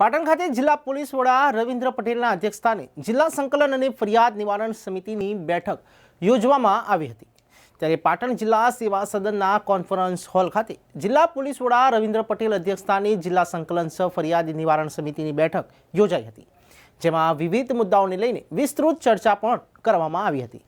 પાટણ ખાતે જિલ્લા પોલીસ વડા રવિન્દ્ર પટેલના અધ્યક્ષસ્થાને જિલ્લા સંકલન અને ફરિયાદ નિવારણ સમિતિની બેઠક યોજવામાં આવી હતી. ત્યારે પાટણ જિલ્લા સેવા સદનના કોન્ફરન્સ હોલ ખાતે જિલ્લા પોલીસ વડા રવિન્દ્ર પટેલ અધ્યક્ષસ્થાને જિલ્લા સંકલન સહ ફરિયાદ નિવારણ સમિતિની બેઠક યોજાઈ હતી, જેમાં વિવિધ મુદ્દાઓને લઈને વિસ્તૃત ચર્ચા પણ કરવામાં આવી હતી.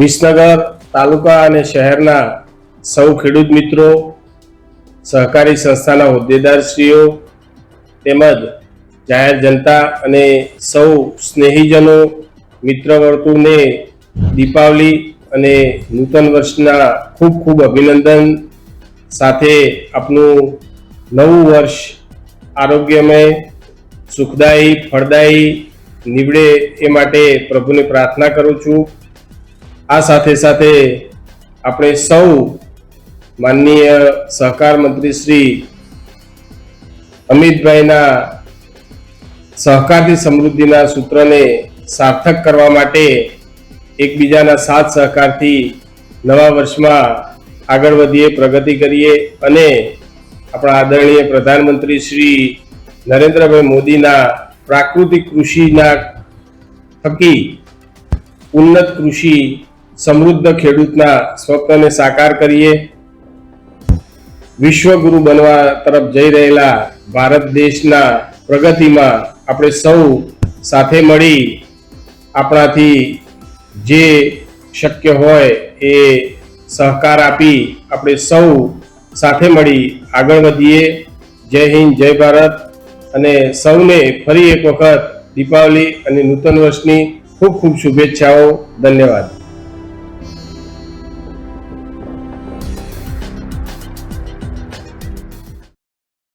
વિસનગર તાલુકા અને શહેરના સૌ ખેડૂત મિત્રો, સહકારી સંસ્થાના હોદ્દેદારશ્રીઓ તેમજ જાહેર જનતા અને સૌ સ્નેહીજનો, મિત્ર વર્તુળને દીપાવલી અને નૂતન વર્ષના ખૂબ ખૂબ અભિનંદન. સાથે આપનું નવું વર્ષ આરોગ્યમય, સુખદાયી, ફળદાયી નીવડે એ માટે પ્રભુને પ્રાર્થના કરું છું. આ સાથે સાથે આપણે સૌ માનનીય સહકાર મંત્રી શ્રી અમિતભાઈના સહકારથી સમૃદ્ધિના સૂત્રને સાર્થક કરવા માટે એકબીજાના સાથ સહકારથી નવા વર્ષમાં આગળ વધીએ, પ્રગતિ કરીએ અને આપણા આદરણીય પ્રધાનમંત્રી શ્રી નરેન્દ્રભાઈ મોદીના પ્રાકૃતિક કૃષિના થકી ઉન્નત કૃષિ સમૃદ્ધ ખેડૂતના સ્વપ્નને સાકાર કરીએ. વિશ્વગુરુ બનવા તરફ જઈ રહેલા ભારત દેશના પ્રગતિમાં આપણે સૌ સાથે મળી આપણાથી જે શક્ય હોય એ સહકાર આપી આપણે સૌ સાથે મળી આગળ વધીએ. જય હિન્દ, જય ભારત. અને સૌને ફરી એક વખત દીપાવલી અને નૂતન વર્ષની ખૂબ ખૂબ શુભેચ્છાઓ. ધન્યવાદ.